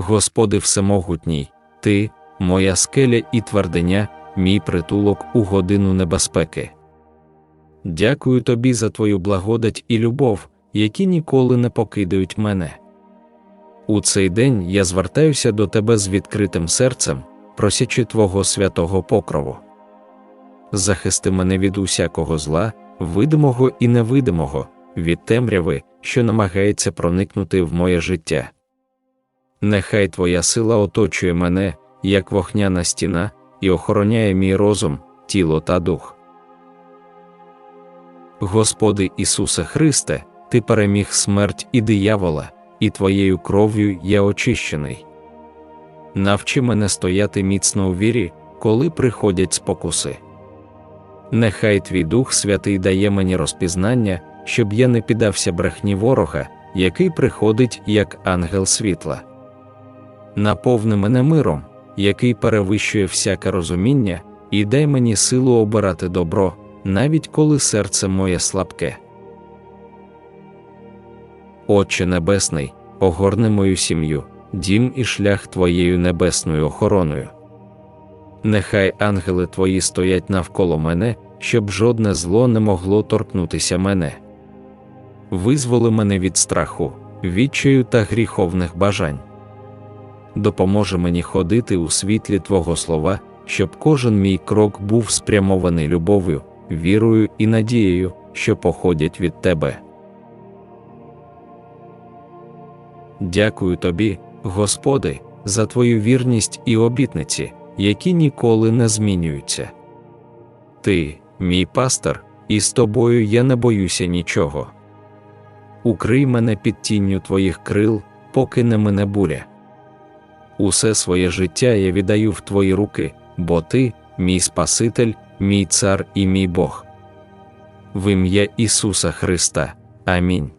Господи Всемогутній, Ти, моя скеля і твердиня, мій притулок у годину небезпеки. Дякую тобі за твою благодать і любов, які ніколи не покидають мене. У цей день я звертаюся до тебе з відкритим серцем, просячи Твого святого покрову. Захисти мене від усякого зла, видимого і невидимого, від темряви, що намагається проникнути в моє життя. Нехай Твоя сила оточує мене, як вогняна стіна, і охороняє мій розум, тіло та дух. Господи Ісусе Христе, Ти переміг смерть і диявола, і Твоєю кров'ю я очищений. Навчи мене стояти міцно у вірі, коли приходять спокуси. Нехай твій Дух Святий дає мені розпізнання, щоб я не піддався брехні ворога, який приходить як ангел світла. Наповни мене миром, який перевищує всяке розуміння, і дай мені силу обирати добро, навіть коли серце моє слабке. Отче Небесний, огорни мою сім'ю, дім і шлях Твоєю небесною охороною. Нехай ангели Твої стоять навколо мене, щоб жодне зло не могло торкнутися мене. Визволи мене від страху, відчаю та гріховних бажань. Допоможи мені ходити у світлі Твого слова, щоб кожен мій крок був спрямований любов'ю, вірою і надією, що походять від Тебе. Дякую тобі, Господи, за Твою вірність і обітниці, які ніколи не змінюються. Ти, мій пастор, і з тобою я не боюся нічого. Укрий мене під тінню твоїх крил, поки не мене буря. Усе своє життя я віддаю в твої руки, бо ти, мій Спаситель, мій цар і мій Бог. В ім'я Ісуса Христа. Амінь.